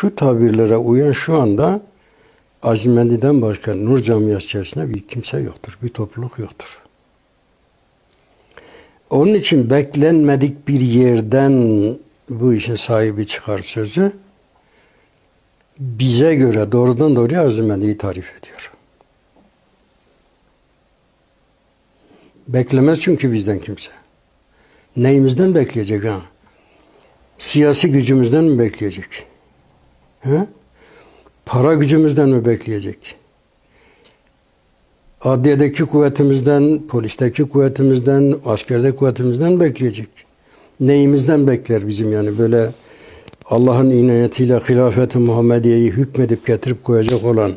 Şu tabirlere uyan şu anda Azimendi'den başka Nur Camiası içerisinde bir kimse yoktur. Bir topluluk yoktur. Onun için beklenmedik bir yerden bu işin sahibi çıkar sözü bize göre doğrudan doğruya Azimendi'yi tarif ediyor. Beklemez çünkü bizden kimse. Neyimizden bekleyecek ha? Siyasi gücümüzden mi bekleyecek? He? Para gücümüzden mi bekleyecek? Adliyedeki kuvvetimizden, polisteki kuvvetimizden, askerde kuvvetimizden mi bekleyecek? Neyimizden bekler bizim yani böyle Allah'ın inayetiyle hilafeti Muhammediye'yi hükmedip getirip koyacak olan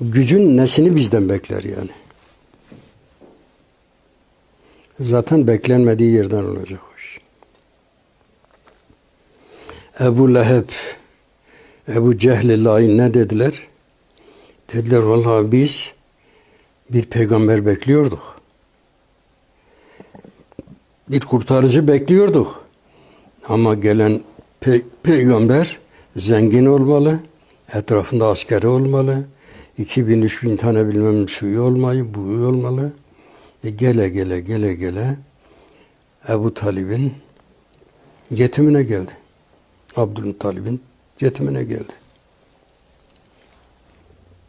gücün nesini bizden bekler yani? Zaten beklenmediği yerden olacak iş. Ebu Leheb, Ebu Cehil Lain ne dediler? Dediler vallahi biz bir peygamber bekliyorduk. Bir kurtarıcı bekliyorduk. Ama gelen pe- peygamber zengin olmalı, etrafında askeri olmalı, 2000 3000 tane bilmem şuyu olmalı, buyu olmalı. E gele gele gele gele Ebu Talib'in yetimine geldi. Abdülmuttalib'in yetimine geldi.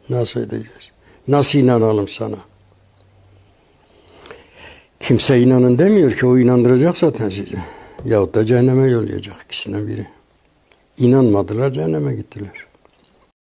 Nasıl edeceğiz? Nasıl inanalım sana? Kimse inanın demiyor ki o inandıracak zaten sizi. Yahut da cehenneme yollayacak ikisinden biri. İnanmadılar cehenneme gittiler.